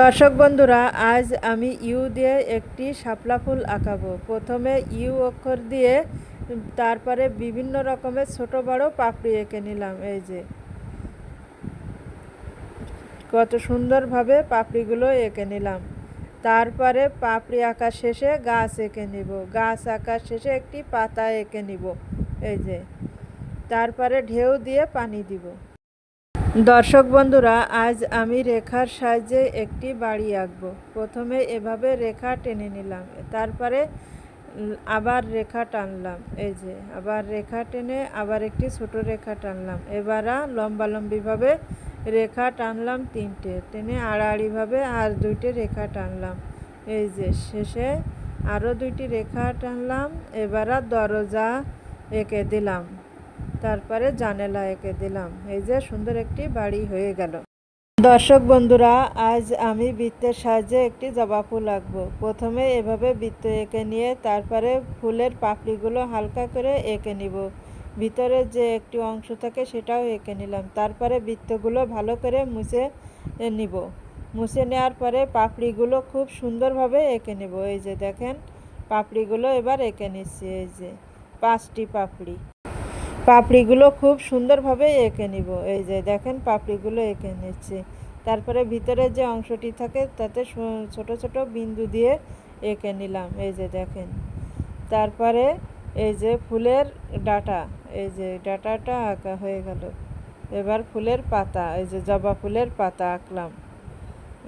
দর্শক বন্ধুরা, আজ আমি ইউ দিয়ে একটি শাপলা ফুল আঁকাবো। প্রথমে ইউ অক্ষর দিয়ে তারপরে বিভিন্ন রকমের ছোট বড় পাপড়ি এঁকে নিলাম, এই যে। কত সুন্দরভাবে পাপড়িগুলো এঁকে নিলাম। তারপরে পাপড়ি আঁকা শেষে গাছ এঁকে নিব। গাছ আঁকা শেষে একটি পাতা এঁকে নিব, এই যে। তারপরে ঢেউ দিয়ে পানি দিব। দর্শক বন্ধুরা, আজ আমি রেখার সাহায্যে একটি বাড়ি আঁকবো। প্রথমে এভাবে রেখা টেনে নিলাম, তারপরে আবার রেখা টানলাম, এই যে, আবার রেখা টেনে আবার একটি ছোট রেখা টানলাম। এবার লম্বালম্বিভাবে রেখা টানলাম তিনটে, টেনে আড়াআড়িভাবে আর দুইটি রেখা টানলাম, এই যে, শেষে আরও দুইটি রেখা টানলাম, এবার দরজা এঁকে দিলাম। তারপরে জানালা এঁকে দিলাম। এই যে সুন্দর একটি বাড়ি হয়ে গেল। দর্শক বন্ধুরা, আজ আমি বৃত্তের সাহায্যে একটি জবা ফুল আঁকবো। প্রথমে এভাবে বৃত্ত এঁকে নিয়ে তারপরে ফুলের পাপড়িগুলো হালকা করে এঁকে নিব। ভিতরে যে একটি অংশ থাকে সেটাও এঁকে নিলাম। তারপরে বৃত্তগুলো ভালো করে মুছে নিব। মুছে নেওয়ার পরে পাপড়িগুলো খুব সুন্দরভাবে এঁকে নেব। এই যে দেখেন, পাপড়িগুলো এবার এঁকে নিচ্ছি। এই যে পাঁচটি পাপড়ি। পাপড়িগুলো খুব সুন্দরভাবে এঁকে নিব। এই যে দেখেন পাপড়িগুলো এঁকে নিচ্ছি। তারপরে ভিতরে যে অংশটি থাকে, তাতে ছোট ছোট বিন্দু দিয়ে এঁকে নিলাম। এই যে দেখেন। তারপরে এই যে ফুলের ডাটা, এই যে ডাটাটা আঁকা হয়ে গেল। এবার ফুলের পাতা, এই যে জবা ফুলের পাতা আঁকলাম।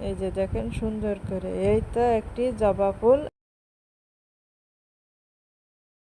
এই যে দেখেন সুন্দর করে। এই তো একটি জবা ফুল।